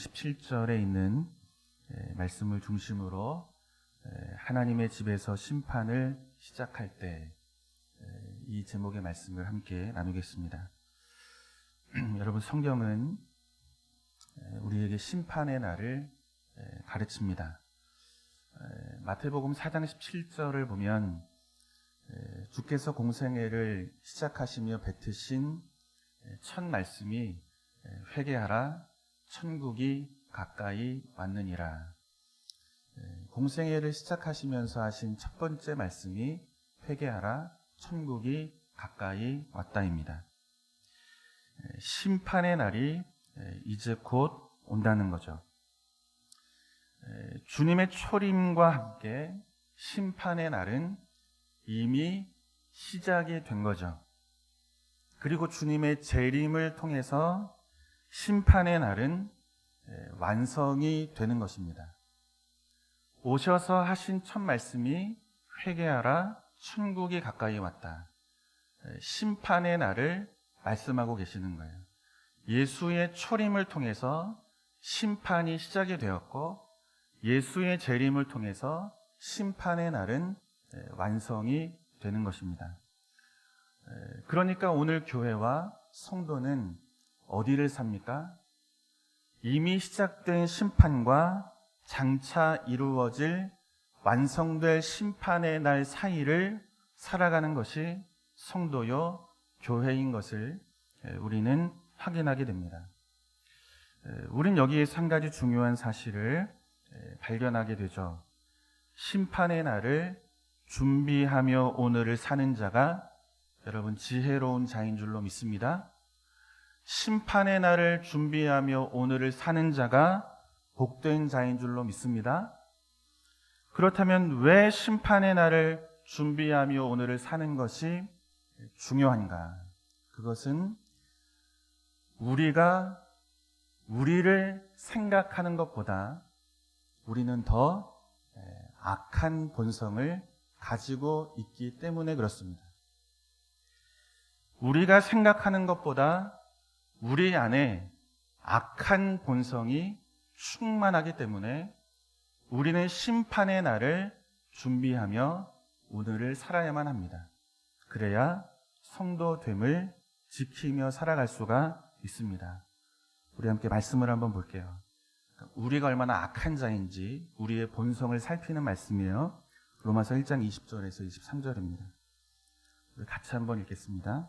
17절에 있는 예, 말씀을 중심으로 예, 하나님의 집에서 심판을 시작할 때 이 제목의 말씀을 함께 나누겠습니다. 여러분 성경은 예, 우리에게 심판의 날을 예, 가르칩니다. 예, 마태복음 4장 17절을 보면 예, 주께서 공생애를 시작하시며 뱉으신 예, 첫 말씀이 예, 회개하라 천국이 가까이 왔느니라. 예, 공생애를 시작하시면서 하신 첫 번째 말씀이 회개하라 천국이 가까이 왔다입니다. 예, 심판의 날이 예, 이제 곧 온다는 거죠. 예, 주님의 초림과 함께 심판의 날은 이미 시작이 된 거죠. 그리고 주님의 재림을 통해서 심판의 날은 예, 완성이 되는 것입니다. 오셔서 하신 첫 말씀이 회개하라 천국이 가까이 왔다. 예, 심판의 날을 말씀하고 계시는 거예요. 예수의 초림을 통해서 심판이 시작이 되었고 예수의 재림을 통해서 심판의 날은 예, 완성이 되는 것입니다. 예, 그러니까 오늘 교회와 성도는 어디를 삽니까? 이미 시작된 심판과 장차 이루어질 완성될 심판의 날 사이를 살아가는 것이 성도요 교회인 것을 우리는 확인하게 됩니다. 우린 여기에서 한 가지 중요한 사실을 발견하게 되죠. 심판의 날을 준비하며 오늘을 사는 자가 여러분 지혜로운 자인 줄로 믿습니다. 심판의 날을 준비하며 오늘을 사는 자가 복된 자인 줄로 믿습니다. 그렇다면 왜 심판의 날을 준비하며 오늘을 사는 것이 중요한가? 그것은 우리가 우리를 생각하는 것보다 우리는 더 악한 본성을 가지고 있기 때문에 그렇습니다. 우리가 생각하는 것보다 우리 안에 악한 본성이 충만하기 때문에 우리는 심판의 날을 준비하며 오늘을 살아야만 합니다. 그래야 성도됨을 지키며 살아갈 수가 있습니다. 우리 함께 말씀을 한번 볼게요. 우리가 얼마나 악한 자인지 우리의 본성을 살피는 말씀이에요. 로마서 1장 20절에서 23절입니다. 같이 한번 읽겠습니다.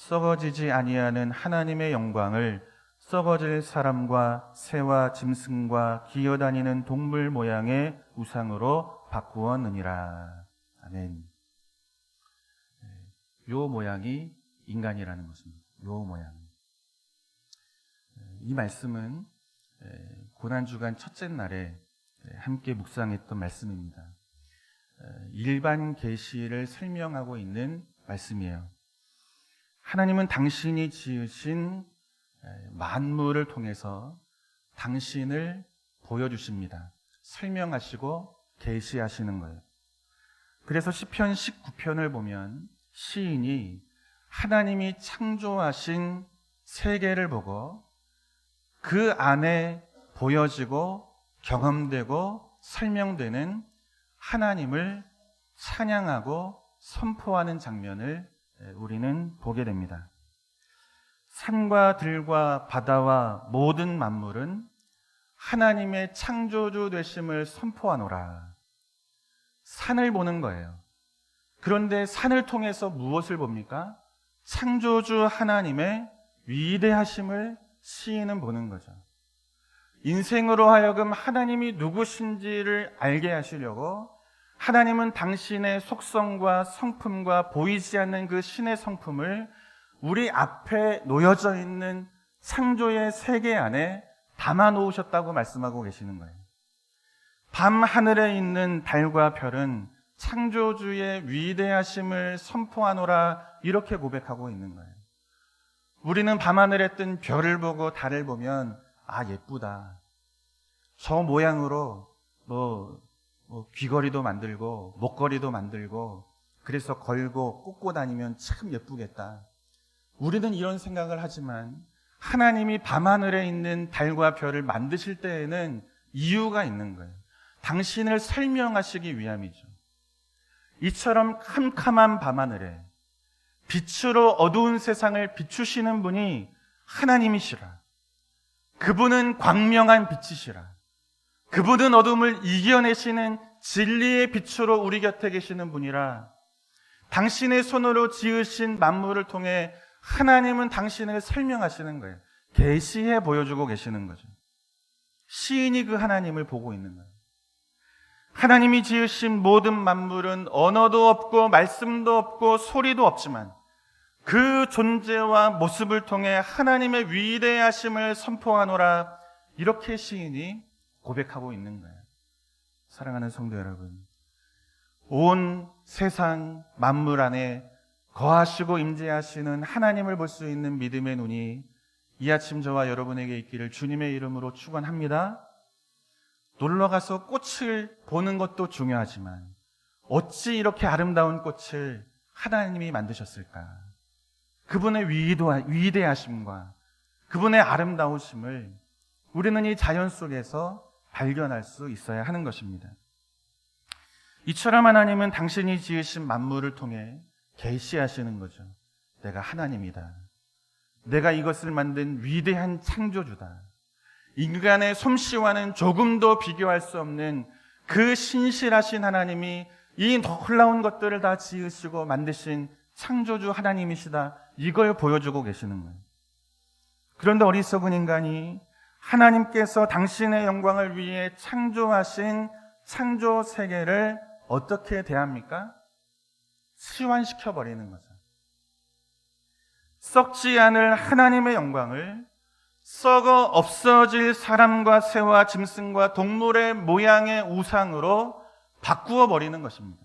썩어지지 아니하는 하나님의 영광을 썩어질 사람과 새와 짐승과 기어다니는 동물 모양의 우상으로 바꾸었느니라. 아멘. 요 모양이 인간이라는 것입니다. 요 모양. 이 말씀은 고난주간 첫째 날에 함께 묵상했던 말씀입니다. 일반 계시를 설명하고 있는 말씀이에요. 하나님은 당신이 지으신 만물을 통해서 당신을 보여주십니다. 설명하시고 계시하시는 거예요. 그래서 시편 19편을 보면 시인이 하나님이 창조하신 세계를 보고 그 안에 보여지고 경험되고 설명되는 하나님을 찬양하고 선포하는 장면을 우리는 보게 됩니다. 산과 들과 바다와 모든 만물은 하나님의 창조주 되심을 선포하노라. 산을 보는 거예요. 그런데 산을 통해서 무엇을 봅니까? 창조주 하나님의 위대하심을 시인은 보는 거죠. 인생으로 하여금 하나님이 누구신지를 알게 하시려고 하나님은 당신의 속성과 성품과 보이지 않는 그 신의 성품을 우리 앞에 놓여져 있는 창조의 세계 안에 담아 놓으셨다고 말씀하고 계시는 거예요. 밤 하늘에 있는 달과 별은 창조주의 위대하심을 선포하노라 이렇게 고백하고 있는 거예요. 우리는 밤하늘에 뜬 별을 보고 달을 보면 아 예쁘다. 저 모양으로 뭐, 뭐 귀걸이도 만들고 목걸이도 만들고 그래서 걸고 꽂고 다니면 참 예쁘겠다. 우리는 이런 생각을 하지만 하나님이 밤하늘에 있는 달과 별을 만드실 때에는 이유가 있는 거예요. 당신을 설명하시기 위함이죠. 이처럼 캄캄한 밤하늘에 빛으로 어두운 세상을 비추시는 분이 하나님이시라. 그분은 광명한 빛이시라. 그분은 어둠을 이겨내시는 진리의 빛으로 우리 곁에 계시는 분이라. 당신의 손으로 지으신 만물을 통해 하나님은 당신을 설명하시는 거예요. 계시해 보여주고 계시는 거죠. 시인이 그 하나님을 보고 있는 거예요. 하나님이 지으신 모든 만물은 언어도 없고 말씀도 없고 소리도 없지만 그 존재와 모습을 통해 하나님의 위대하심을 선포하노라 이렇게 시인이 고백하고 있는 거예요. 사랑하는 성도 여러분, 온 세상 만물 안에 거하시고 임재하시는 하나님을 볼 수 있는 믿음의 눈이 이 아침 저와 여러분에게 있기를 주님의 이름으로 축원합니다. 놀러 가서 꽃을 보는 것도 중요하지만 어찌 이렇게 아름다운 꽃을 하나님이 만드셨을까? 그분의 위대하심과 그분의 아름다우심을 우리는 이 자연 속에서 발견할 수 있어야 하는 것입니다. 이처럼 하나님은 당신이 지으신 만물을 통해 계시하시는 거죠. 내가 하나님이다. 내가 이것을 만든 위대한 창조주다. 인간의 솜씨와는 조금도 비교할 수 없는 그 신실하신 하나님이 이 놀라운 것들을 다 지으시고 만드신 창조주 하나님이시다. 이걸 보여주고 계시는 거예요. 그런데 어리석은 인간이 하나님께서 당신의 영광을 위해 창조하신 창조 세계를 어떻게 대합니까? 치환시켜 버리는 거죠. 썩지 않을 하나님의 영광을 썩어 없어질 사람과 새와 짐승과 동물의 모양의 우상으로 바꾸어 버리는 것입니다.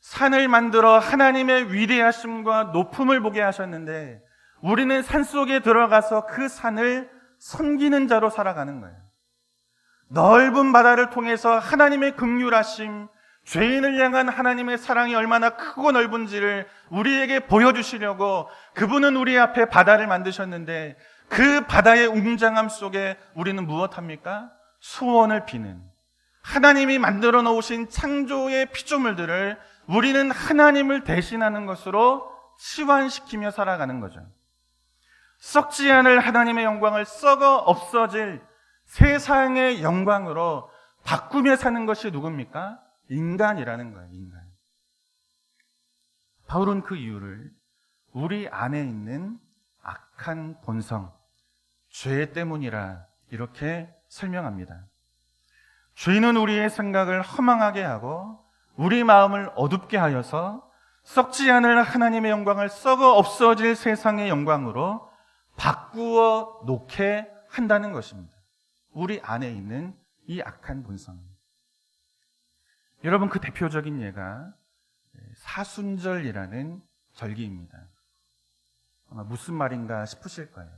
산을 만들어 하나님의 위대하심과 높음을 보게 하셨는데 우리는 산 속에 들어가서 그 산을 섬기는 자로 살아가는 거예요. 넓은 바다를 통해서 하나님의 극률하심, 죄인을 향한 하나님의 사랑이 얼마나 크고 넓은지를 우리에게 보여주시려고 그분은 우리 앞에 바다를 만드셨는데 그 바다의 웅장함 속에 우리는 무엇합니까? 소원을 비는 하나님이 만들어 놓으신 창조의 피조물들을 우리는 하나님을 대신하는 것으로 치환시키며 살아가는 거죠. 썩지 않을 하나님의 영광을 썩어 없어질 세상의 영광으로 바꾸며 사는 것이 누굽니까? 인간이라는 거예요, 인간. 바울은 그 이유를 우리 안에 있는 악한 본성, 죄 때문이라 이렇게 설명합니다. 죄는 우리의 생각을 허망하게 하고 우리 마음을 어둡게 하여서 썩지 않을 하나님의 영광을 썩어 없어질 세상의 영광으로 바꾸어 놓게 한다는 것입니다. 우리 안에 있는 이 악한 본성. 여러분 그 대표적인 예가 사순절이라는 절기입니다. 아마 무슨 말인가 싶으실 거예요.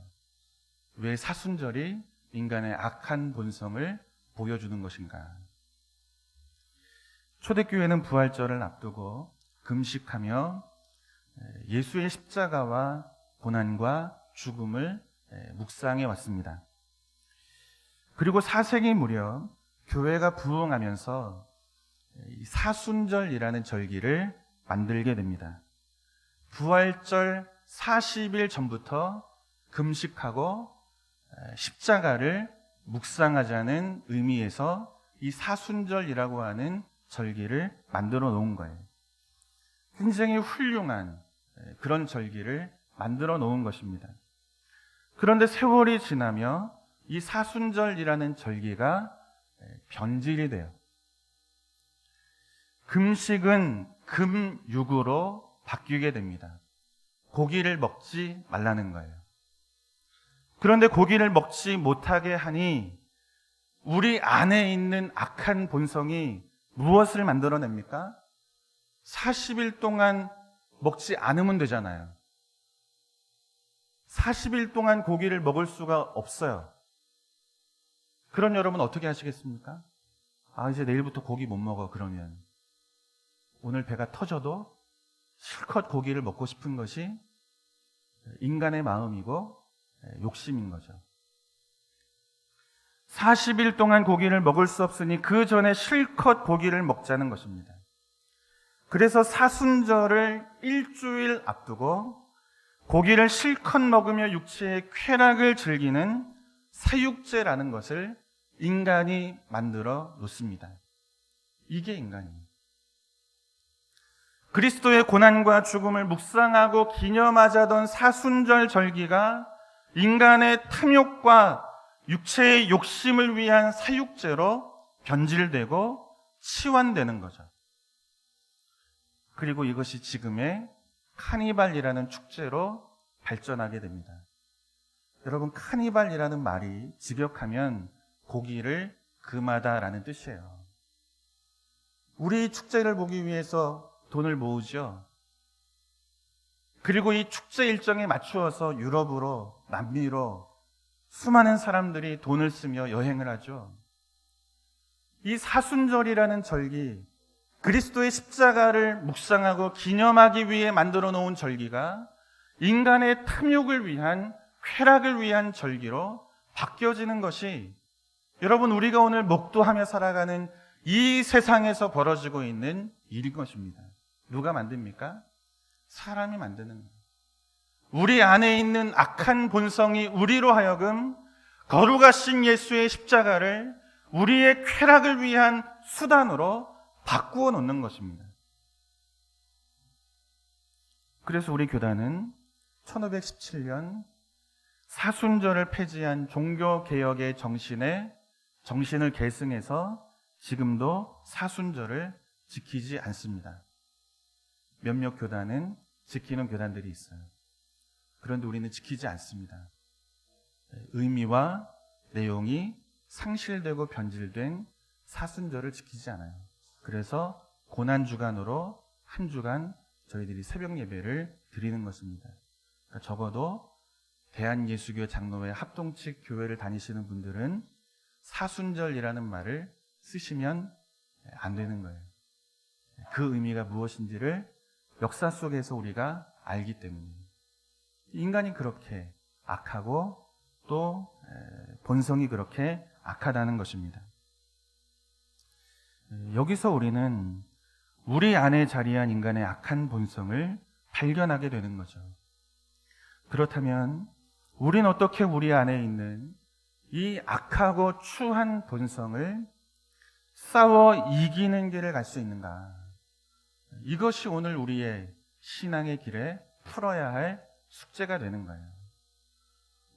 왜 사순절이 인간의 악한 본성을 보여주는 것인가? 초대교회는 부활절을 앞두고 금식하며 예수의 십자가와 고난과 죽음을 묵상해 왔습니다. 그리고 4세기 무렵 교회가 부흥하면서 사순절이라는 절기를 만들게 됩니다. 부활절 40일 전부터 금식하고 십자가를 묵상하자는 의미에서 이 사순절이라고 하는 절기를 만들어 놓은 거예요. 굉장히 훌륭한 그런 절기를 만들어 놓은 것입니다. 그런데 세월이 지나며 이 사순절이라는 절기가 변질이 돼요. 금식은 금육으로 바뀌게 됩니다. 고기를 먹지 말라는 거예요. 그런데 고기를 먹지 못하게 하니 우리 안에 있는 악한 본성이 무엇을 만들어냅니까? 40일 동안 먹지 않으면 되잖아요. 40일 동안 고기를 먹을 수가 없어요. 그럼 여러분 어떻게 하시겠습니까? 아, 이제 내일부터 고기 못 먹어, 그러면. 오늘 배가 터져도 실컷 고기를 먹고 싶은 것이 인간의 마음이고 욕심인 거죠. 40일 동안 고기를 먹을 수 없으니 그 전에 실컷 고기를 먹자는 것입니다. 그래서 사순절을 일주일 앞두고 고기를 실컷 먹으며 육체의 쾌락을 즐기는 사육제라는 것을 인간이 만들어 놓습니다. 이게 인간입니다. 그리스도의 고난과 죽음을 묵상하고 기념하자던 사순절 절기가 인간의 탐욕과 육체의 욕심을 위한 사육제로 변질되고 치환되는 거죠. 그리고 이것이 지금의 카니발이라는 축제로 발전하게 됩니다. 여러분, 카니발이라는 말이 직역하면 고기를 금하다라는 뜻이에요. 우리 축제를 보기 위해서 돈을 모으죠. 그리고 이 축제 일정에 맞추어서 유럽으로, 남미로 수많은 사람들이 돈을 쓰며 여행을 하죠. 이 사순절이라는 절기, 그리스도의 십자가를 묵상하고 기념하기 위해 만들어 놓은 절기가 인간의 탐욕을 위한 쾌락을 위한 절기로 바뀌어지는 것이 여러분 우리가 오늘 목도하며 살아가는 이 세상에서 벌어지고 있는 일인 것입니다. 누가 만듭니까? 사람이 만드는 거예요. 우리 안에 있는 악한 본성이 우리로 하여금 거룩하신 예수의 십자가를 우리의 쾌락을 위한 수단으로 바꾸어 놓는 것입니다. 그래서 우리 교단은 1517년 사순절을 폐지한 종교 개혁의 정신에 정신을 계승해서 지금도 사순절을 지키지 않습니다. 몇몇 교단은 지키는 교단들이 있어요. 그런데 우리는 지키지 않습니다. 의미와 내용이 상실되고 변질된 사순절을 지키지 않아요. 그래서 고난 주간으로 한 주간 저희들이 새벽 예배를 드리는 것입니다. 그러니까 적어도 대한예수교 장로회 합동측 교회를 다니시는 분들은 사순절이라는 말을 쓰시면 안 되는 거예요. 그 의미가 무엇인지를 역사 속에서 우리가 알기 때문에 인간이 그렇게 악하고 또 본성이 그렇게 악하다는 것입니다. 여기서 우리는 우리 안에 자리한 인간의 악한 본성을 발견하게 되는 거죠. 그렇다면 우린 어떻게 우리 안에 있는 이 악하고 추한 본성을 싸워 이기는 길을 갈 수 있는가? 이것이 오늘 우리의 신앙의 길에 풀어야 할 숙제가 되는 거예요.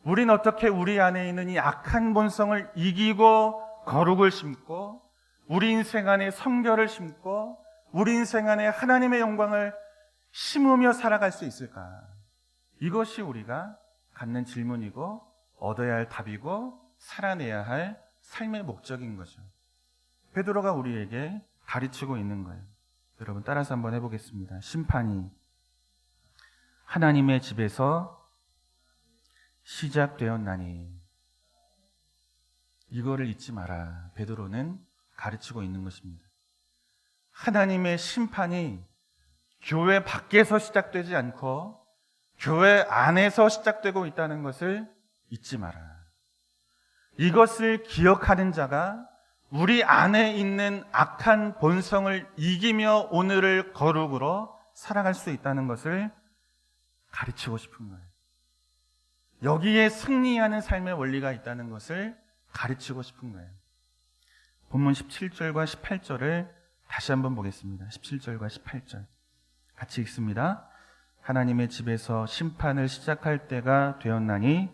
우린 어떻게 우리 안에 있는 이 악한 본성을 이기고 거룩을 심고 우리 인생 안에 성결을 심고 우리 인생 안에 하나님의 영광을 심으며 살아갈 수 있을까? 이것이 우리가 갖는 질문이고 얻어야 할 답이고 살아내야 할 삶의 목적인 거죠. 베드로가 우리에게 가르치고 있는 거예요. 여러분 따라서 한번 해보겠습니다. 심판이 하나님의 집에서 시작되었나니 이거를 잊지 마라. 베드로는 가르치고 있는 것입니다. 하나님의 심판이 교회 밖에서 시작되지 않고 교회 안에서 시작되고 있다는 것을 잊지 마라. 이것을 기억하는 자가 우리 안에 있는 악한 본성을 이기며 오늘을 거룩으로 살아갈 수 있다는 것을 가르치고 싶은 거예요. 여기에 승리하는 삶의 원리가 있다는 것을 가르치고 싶은 거예요. 본문 17절과 18절을 다시 한번 보겠습니다. 17절과 18절. 같이 읽습니다. 하나님의 집에서 심판을 시작할 때가 되었나니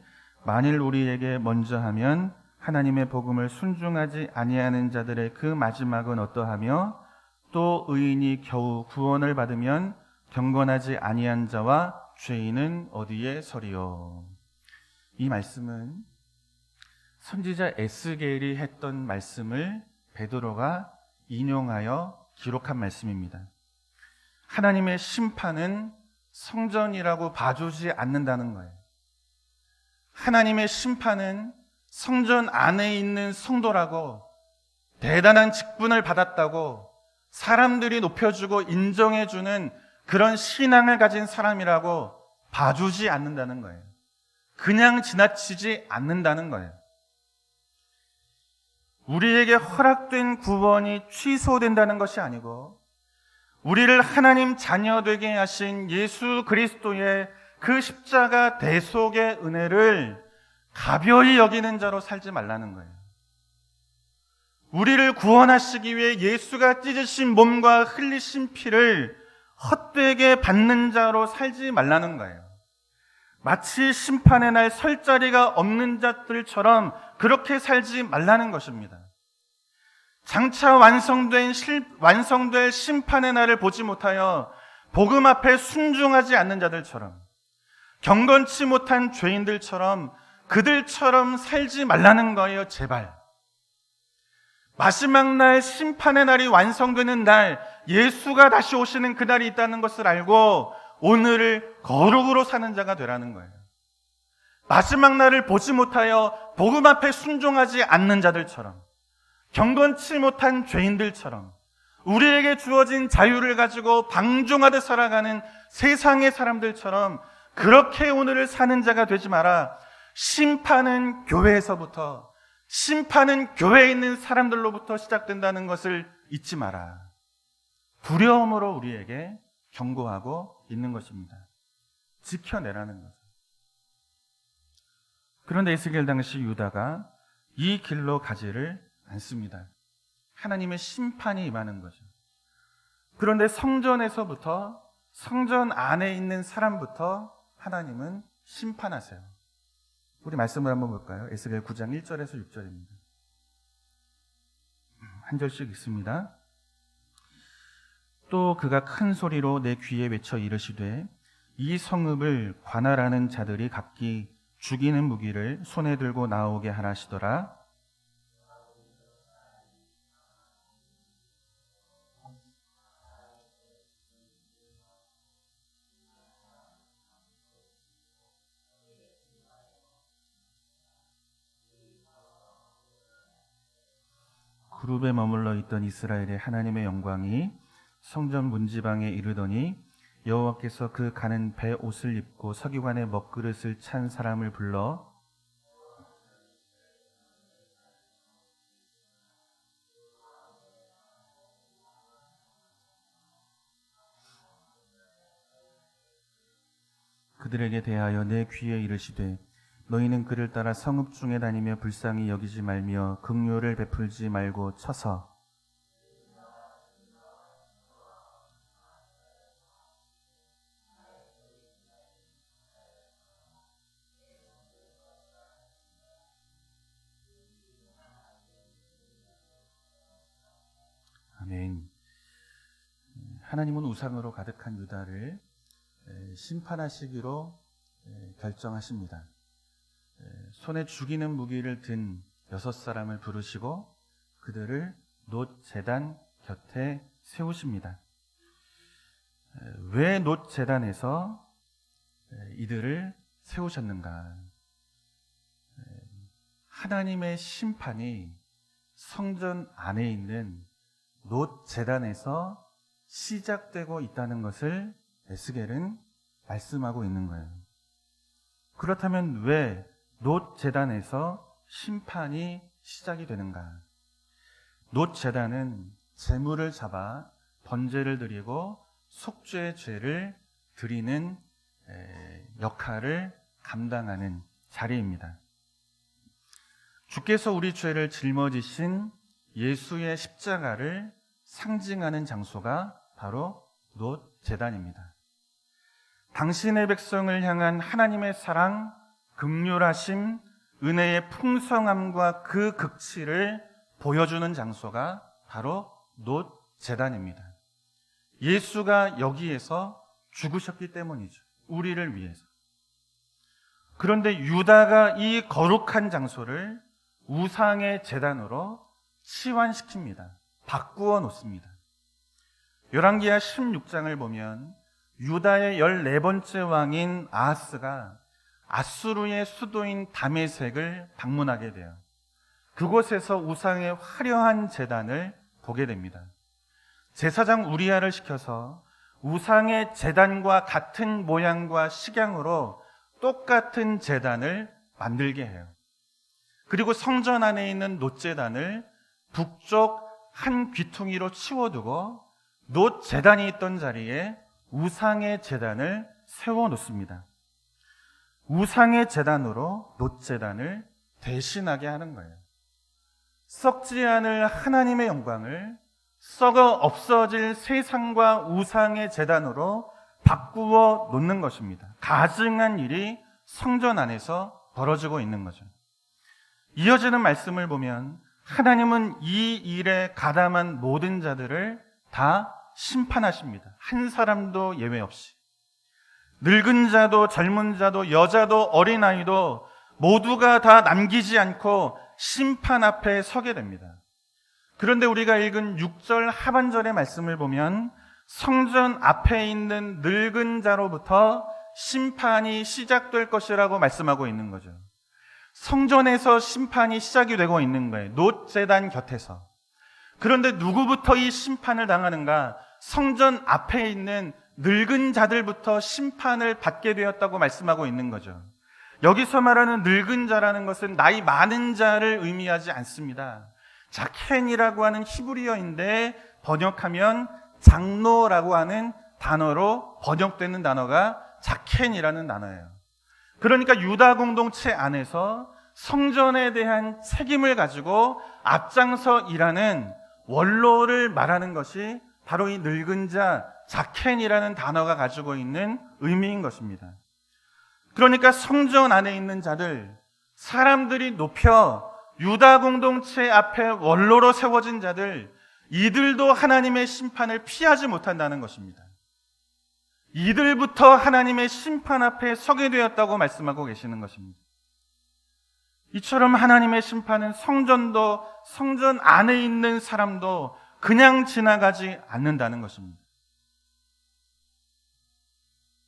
만일 우리에게 먼저 하면 하나님의 복음을 순종하지 아니하는 자들의 그 마지막은 어떠하며 또 의인이 겨우 구원을 받으면 경건하지 아니한 자와 죄인은 어디에 서리요. 이 말씀은 선지자 에스겔이 했던 말씀을 베드로가 인용하여 기록한 말씀입니다. 하나님의 심판은 성전이라고 봐주지 않는다는 거예요. 하나님의 심판은 성전 안에 있는 성도라고 대단한 직분을 받았다고 사람들이 높여주고 인정해주는 그런 신앙을 가진 사람이라고 봐주지 않는다는 거예요. 그냥 지나치지 않는다는 거예요. 우리에게 허락된 구원이 취소된다는 것이 아니고 우리를 하나님 자녀 되게 하신 예수 그리스도의 그 십자가 대속의 은혜를 가벼이 여기는 자로 살지 말라는 거예요. 우리를 구원하시기 위해 예수가 찢으신 몸과 흘리신 피를 헛되게 받는 자로 살지 말라는 거예요. 마치 심판의 날 설 자리가 없는 자들처럼 그렇게 살지 말라는 것입니다. 장차 완성된 실, 완성될 심판의 날을 보지 못하여 복음 앞에 순종하지 않는 자들처럼 경건치 못한 죄인들처럼 그들처럼 살지 말라는 거예요, 제발. 마지막 날 심판의 날이 완성되는 날 예수가 다시 오시는 그날이 있다는 것을 알고 오늘을 거룩으로 사는 자가 되라는 거예요. 마지막 날을 보지 못하여 복음 앞에 순종하지 않는 자들처럼 경건치 못한 죄인들처럼 우리에게 주어진 자유를 가지고 방종하듯 살아가는 세상의 사람들처럼 그렇게 오늘을 사는 자가 되지 마라. 심판은 교회에서부터 심판은 교회에 있는 사람들로부터 시작된다는 것을 잊지 마라. 두려움으로 우리에게 경고하고 있는 것입니다. 지켜내라는 거죠. 그런데 에스겔 당시 유다가 이 길로 가지를 않습니다. 하나님의 심판이 임하는 거죠. 그런데 성전에서부터 성전 안에 있는 사람부터 하나님은 심판하세요. 우리 말씀을 한번 볼까요? 에스겔 9장 1절에서 6절입니다. 한 절씩 읽습니다. 또 그가 큰 소리로 내 귀에 외쳐 이르시되 이 성읍을 관할하는 자들이 각기 죽이는 무기를 손에 들고 나오게 하라시더라. 그룹에 머물러 있던 이스라엘의 하나님의 영광이 성전 문지방에 이르더니 여호와께서 그 가는 배 옷을 입고 서기관의 먹그릇을 찬 사람을 불러 그들에게 대하여 내 귀에 이르시되 너희는 그를 따라 성읍 중에 다니며 불쌍히 여기지 말며 긍휼을 베풀지 말고 쳐서 하나님은 우상으로 가득한 유다를 심판하시기로 결정하십니다. 손에 죽이는 무기를 든 여섯 사람을 부르시고 그들을 놋 재단 곁에 세우십니다. 왜놋 재단에서 이들을 세우셨는가? 하나님의 심판이 성전 안에 있는 놋 재단에서 시작되고 있다는 것을 에스겔은 말씀하고 있는 거예요. 그렇다면 왜 놋 재단에서 심판이 시작이 되는가? 놋 재단은 재물을 잡아 번제를 드리고 속죄의 죄를 드리는 역할을 감당하는 자리입니다. 주께서 우리 죄를 짊어지신 예수의 십자가를 상징하는 장소가 바로 놋 재단입니다. 당신의 백성을 향한 하나님의 사랑, 극률하심, 은혜의 풍성함과 그 극치를 보여주는 장소가 바로 놋 재단입니다. 예수가 여기에서 죽으셨기 때문이죠. 우리를 위해서. 그런데 유다가 이 거룩한 장소를 우상의 재단으로 치환시킵니다. 바꾸어 놓습니다. 열왕기하 16장을 보면 유다의 14번째 왕인 아하스가 아수르의 수도인 다메색을 방문하게 돼요. 그곳에서 우상의 화려한 재단을 보게 됩니다. 제사장 우리아를 시켜서 우상의 재단과 같은 모양과 식양으로 똑같은 재단을 만들게 해요. 그리고 성전 안에 있는 놋재단을 북쪽 한 귀퉁이로 치워두고 놋재단이 있던 자리에 우상의 재단을 세워 놓습니다. 우상의 재단으로 놋재단을 대신하게 하는 거예요. 썩지 않을 하나님의 영광을 썩어 없어질 세상과 우상의 재단으로 바꾸어 놓는 것입니다. 가증한 일이 성전 안에서 벌어지고 있는 거죠. 이어지는 말씀을 보면 하나님은 이 일에 가담한 모든 자들을 다 심판하십니다. 한 사람도 예외 없이. 늙은 자도 젊은 자도 여자도 어린아이도 모두가 다 남기지 않고 심판 앞에 서게 됩니다. 그런데 우리가 읽은 6절 하반절의 말씀을 보면 성전 앞에 있는 늙은 자로부터 심판이 시작될 것이라고 말씀하고 있는 거죠. 성전에서 심판이 시작이 되고 있는 거예요. 노재단 곁에서. 그런데 누구부터 이 심판을 당하는가? 성전 앞에 있는 늙은 자들부터 심판을 받게 되었다고 말씀하고 있는 거죠. 여기서 말하는 늙은 자라는 것은 나이 많은 자를 의미하지 않습니다. 자켄이라고 하는 히브리어인데 번역하면 장로라고 하는 단어로 번역되는 단어가 자켄이라는 단어예요. 그러니까 유다 공동체 안에서 성전에 대한 책임을 가지고 앞장서 일하는 원로를 말하는 것이 바로 이 늙은 자 자켄이라는 단어가 가지고 있는 의미인 것입니다. 그러니까 성전 안에 있는 자들, 사람들이 높여 유다 공동체 앞에 원로로 세워진 자들, 이들도 하나님의 심판을 피하지 못한다는 것입니다. 이들부터 하나님의 심판 앞에 서게 되었다고 말씀하고 계시는 것입니다. 이처럼 하나님의 심판은 성전도 성전 안에 있는 사람도 그냥 지나가지 않는다는 것입니다.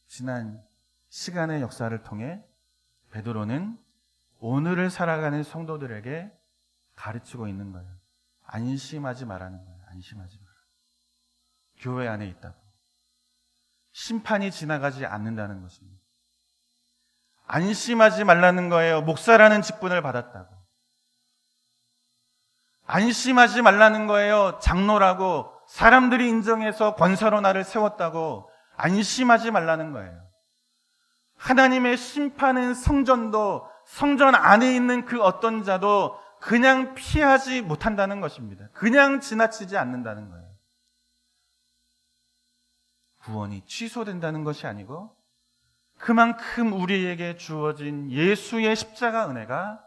지난 시간의 역사를 통해 베드로는 오늘을 살아가는 성도들에게 가르치고 있는 거예요. 안심하지 말라는 거예요. 안심하지 마라. 교회 안에 있다고. 심판이 지나가지 않는다는 것입니다. 안심하지 말라는 거예요. 목사라는 직분을 받았다고. 안심하지 말라는 거예요. 장로라고 사람들이 인정해서 권사로 나를 세웠다고 안심하지 말라는 거예요. 하나님의 심판은 성전도 성전 안에 있는 그 어떤 자도 그냥 피하지 못한다는 것입니다. 그냥 지나치지 않는다는 거예요. 구원이 취소된다는 것이 아니고 그만큼 우리에게 주어진 예수의 십자가 은혜가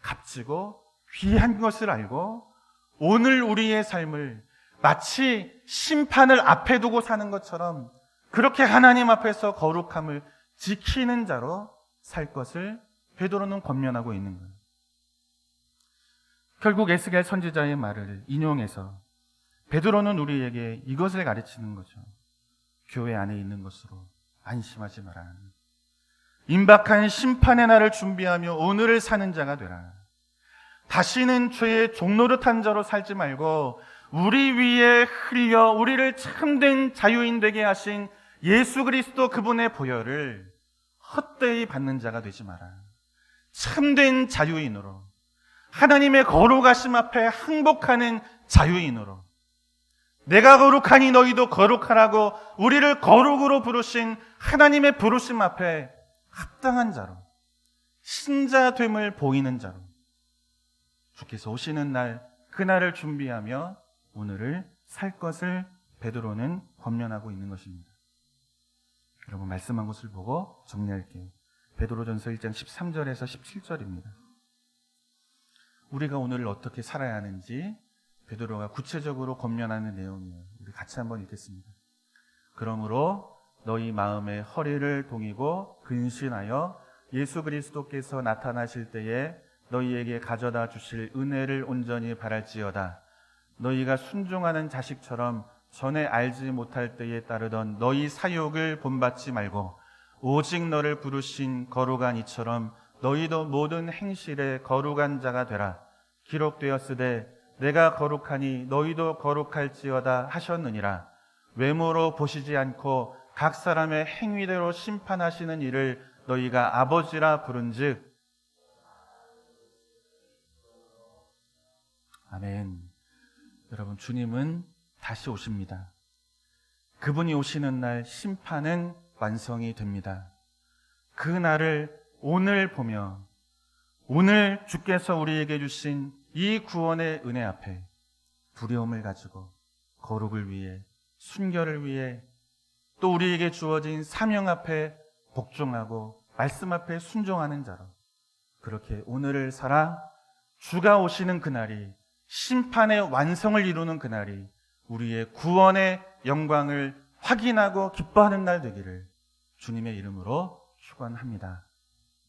값지고 귀한 것을 알고 오늘 우리의 삶을 마치 심판을 앞에 두고 사는 것처럼 그렇게 하나님 앞에서 거룩함을 지키는 자로 살 것을 베드로는 권면하고 있는 거예요. 결국 에스겔 선지자의 말을 인용해서 베드로는 우리에게 이것을 가르치는 거죠. 교회 안에 있는 것으로 안심하지 마라. 임박한 심판의 날을 준비하며 오늘을 사는 자가 되라. 다시는 죄의 종노릇한 자로 살지 말고 우리 위에 흘려 우리를 참된 자유인 되게 하신 예수 그리스도 그분의 보혈을 헛되이 받는 자가 되지 마라. 참된 자유인으로 하나님의 거룩하심 앞에 항복하는 자유인으로 내가 거룩하니 너희도 거룩하라고 우리를 거룩으로 부르신 하나님의 부르심 앞에 합당한 자로 신자됨을 보이는 자로 주께서 오시는 날 그날을 준비하며 오늘을 살 것을 베드로는 권면하고 있는 것입니다. 여러분 말씀한 것을 보고 정리할게요. 베드로전서 1장 13절에서 17절입니다. 우리가 오늘 어떻게 살아야 하는지 베드로가 구체적으로 권면하는 내용이에요. 우리 같이 한번 읽겠습니다. 그러므로 너희 마음의 허리를 동이고 근신하여 예수 그리스도께서 나타나실 때에 너희에게 가져다 주실 은혜를 온전히 바랄지어다. 너희가 순종하는 자식처럼 전에 알지 못할 때에 따르던 너희 사욕을 본받지 말고 오직 너를 부르신 거룩한 이처럼 너희도 모든 행실에 거룩한 자가 되라. 기록되었으되 내가 거룩하니 너희도 거룩할지어다 하셨느니라. 외모로 보시지 않고 각 사람의 행위대로 심판하시는 이를 너희가 아버지라 부른즉 아멘. 여러분 주님은 다시 오십니다. 그분이 오시는 날 심판은 완성이 됩니다. 그 날을 오늘 보며 오늘 주께서 우리에게 주신 이 구원의 은혜 앞에 두려움을 가지고 거룩을 위해 순결을 위해 또 우리에게 주어진 사명 앞에 복종하고 말씀 앞에 순종하는 자로 그렇게 오늘을 살아 주가 오시는 그날이 심판의 완성을 이루는 그날이 우리의 구원의 영광을 확인하고 기뻐하는 날 되기를 주님의 이름으로 축원합니다.